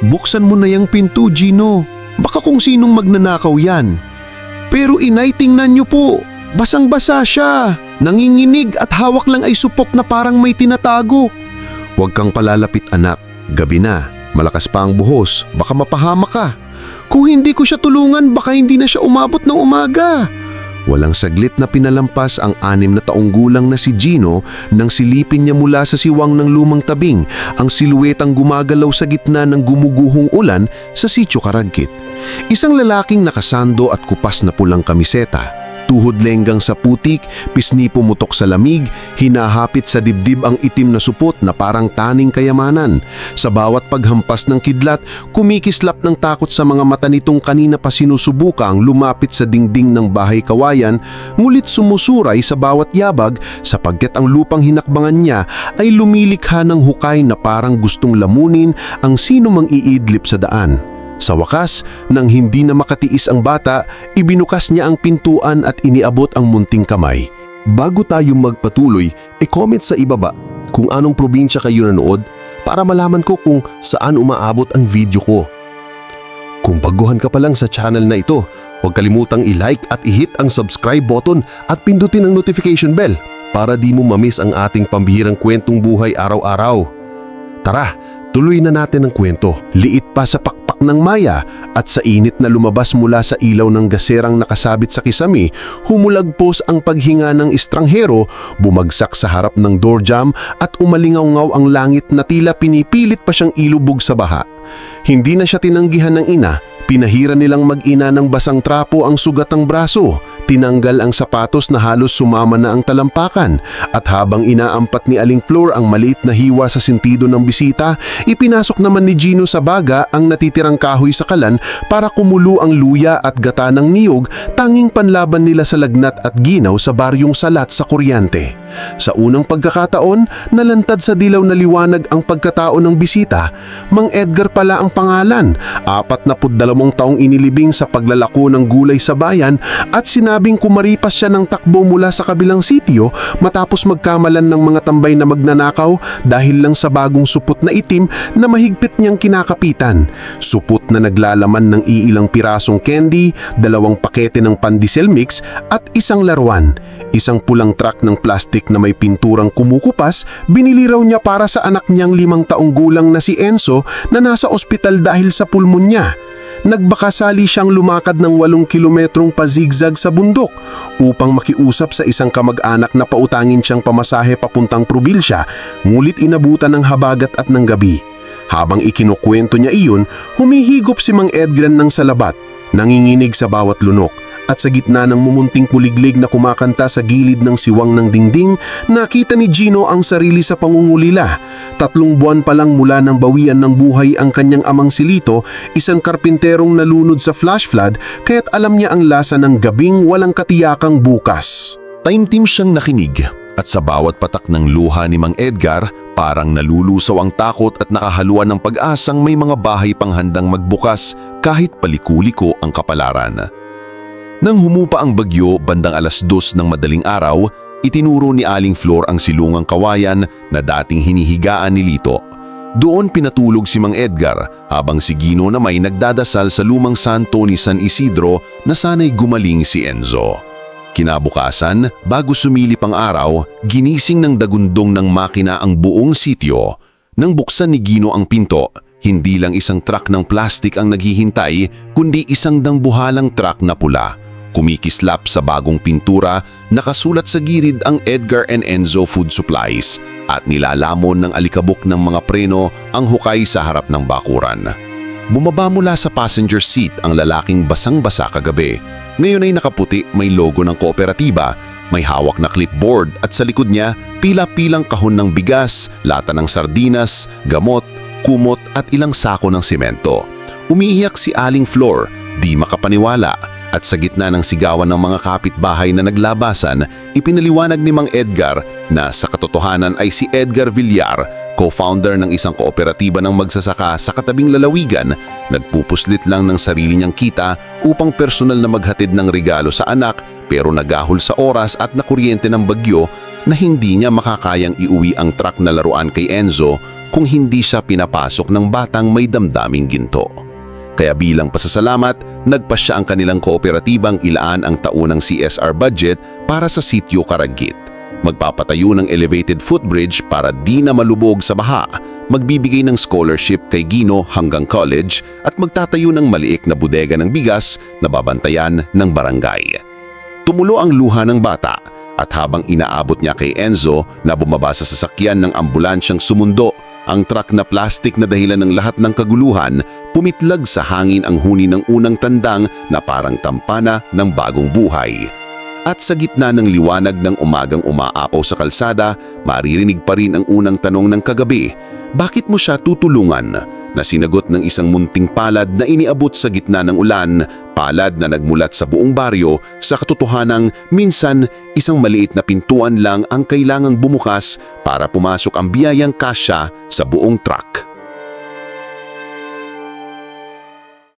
Buksan mo na yung pinto, Gino. Baka kung sinong magnanakaw yan. Pero inay, tingnan niyo po. Basang-basa siya. Nanginginig at hawak lang ay supok na parang may tinatago. Huwag kang palalapit anak. Gabi na. Malakas pa ang buhos. Baka mapahama ka. Kung hindi ko siya tulungan, baka hindi na siya umabot ng umaga. Walang saglit na pinalampas ang anim na taong gulang na si Gino nang silipin niya mula sa siwang ng lumang tabing ang siluetang gumagalaw sa gitna ng gumuguhong ulan sa sitio Karagkit. Isang lalaking nakasando at kupas na pulang kamiseta. Tuhod lenggang sa putik, pisni pumutok sa lamig, hinahapit sa dibdib ang itim na supot na parang taning kayamanan. Sa bawat paghampas ng kidlat, kumikislap ng takot sa mga mata nitong kanina pa sinusubukang lumapit sa dingding ng bahay kawayan, ngulit sumusuray sa bawat yabag sapagkat ang lupang hinakbangan niya ay lumilikha ng hukay na parang gustong lamunin ang sino mang iidlip sa daan. Sa wakas, nang hindi na makatiis ang bata, ibinukas niya ang pintuan at iniabot ang munting kamay. Bago tayo magpatuloy, e-comment sa ibaba kung anong probinsya kayo nanood para malaman ko kung saan umaabot ang video ko. Kung baguhan ka pa lang sa channel na ito, huwag kalimutang i-like at i-hit ang subscribe button at pindutin ang notification bell para di mo mamiss ang ating pambihirang kwentong buhay araw-araw. Tara, tuloy na natin ang kwento. Liit pa sa pakpak ng maya at sa init na lumabas mula sa ilaw ng gaserang nakasabit sa kisami, humulagpos ang paghinga ng estranghero, bumagsak sa harap ng door jam at umalingaw ang langit na tila pinipilit pa siyang ilubog sa baha. Hindi na siya tinanggihan ng ina, pinahira nilang mag-ina ng basang trapo ang sugatang braso, tinanggal ang sapatos na halos sumama na ang talampakan at habang inaampat ni Aling Flor ang maliit na hiwa sa sentido ng bisita, ipinasok naman ni Gino sa baga ang natitirang kahoy sa kalan para kumulo ang luya at gata ng niyog tanging panlaban nila sa lagnat at ginaw sa baryong salat sa kuryente. Sa unang pagkakataon, nalantad sa dilaw na liwanag ang pagkatao ng bisita. Mang Edgar pala ang pangalan, apat na dalawang taong inilibing sa paglalako ng gulay sa bayan at sinabing kumaripas siya ng takbo mula sa kabilang sitio matapos magkamalan ng mga tambay na magnanakaw dahil lang sa bagong supot na itim na mahigpit niyang kinakapitan. Supot na naglalaman ng iilang pirasong candy, dalawang pakete ng pandesal mix at isang laruan. Isang pulang truck ng plastic na may pinturang kumukupas, binili raw niya para sa anak niyang limang taong gulang na si Enzo na nasa ospital dahil sa pulmonya. Nagbakasali siyang lumakad ng walong kilometrong pazigzag sa bundok upang makiusap sa isang kamag-anak na pautangin siyang pamasahe papuntang probinsya, ngulit inabutan ng habagat at ng gabi. Habang ikinukwento niya iyon, humihigop si Mang Edgren ng salabat, nanginginig sa bawat lunok at sa gitna ng mumunting kuliglig na kumakanta sa gilid ng siwang ng dingding, nakita ni Gino ang sarili sa pangungulila. Tatlong buwan pa lang mula ng bawian ng buhay ang kanyang amang silito, isang karpinterong nalunod sa flash flood kaya't alam niya ang lasa ng gabing walang katiyakang bukas. Taimtim siyang nakinig at sa bawat patak ng luha ni Mang Edgar, parang nalulusaw ang takot at nakahaluan ng pag-asang may mga bahay pang handang magbukas kahit palikuliko ang kapalaran. Nang humupa ang bagyo bandang alas dos ng madaling araw, itinuro ni Aling Flor ang silungang kawayan na dating hinihigaan ni Lito. Doon pinatulog si Mang Edgar habang si Gino na may nagdadasal sa lumang santo ni San Isidro na sana'y gumaling si Enzo. Kinabukasan, bago sumilip ang araw, ginising ng dagundong ng makina ang buong sityo. Nang buksan ni Gino ang pinto, hindi lang isang truck ng plastik ang naghihintay, kundi isang dangbuhalang truck na pula. Kumikislap sa bagong pintura, nakasulat sa gilid ang Edgar and Enzo Food Supplies at nilalamon ng alikabok ng mga preno ang hukay sa harap ng bakuran. Bumaba mula sa passenger seat ang lalaking basang-basa kagabi. Ngayon ay nakaputi may logo ng kooperatiba, may hawak na clipboard at sa likod niya pila-pilang kahon ng bigas, lata ng sardinas, gamot, kumot at ilang sako ng simento. Umiiyak si Aling Flor, di makapaniwala at sa gitna ng sigawan ng mga kapitbahay na naglabasan, ipinaliwanag ni Mang Edgar na sa katotohanan ay si Edgar Villar, co-founder ng isang kooperatiba ng magsasaka sa katabing lalawigan, nagpupuslit lang ng sarili niyang kita upang personal na maghatid ng regalo sa anak pero nagahol sa oras at nakuryente ng bagyo na hindi niya makakayang iuwi ang truck na laruan kay Enzo kung hindi siya pinapasok ng batang may damdaming ginto. Kaya bilang pasasalamat, nagpa siya ang kanilang kooperatibang ilaan ang taunang CSR budget para sa sitio Karagit. Magpapatayo ng elevated footbridge para di na malubog sa baha, magbibigay ng scholarship kay Gino hanggang college at magtatayo ng maliik na bodega ng bigas na babantayan ng barangay. Tumulo ang luha ng bata at habang inaabot niya kay Enzo na bumaba sa sasakyan ng ambulansyang sumundo, ang truck na plastic na dahilan ng lahat ng kaguluhan, pumitlag sa hangin ang huni ng unang tandang na parang tampana ng bagong buhay. At sa gitna ng liwanag ng umagang umaapaw sa kalsada, maririnig pa rin ang unang tanong ng kagabi, bakit mo siya tutulungan? Na sinagot ng isang munting palad na iniabot sa gitna ng ulan, palad na nagmulat sa buong baryo sa katotohanang minsan isang maliit na pintuan lang ang kailangang bumukas para pumasok ang biyayang kasya sa buong truck.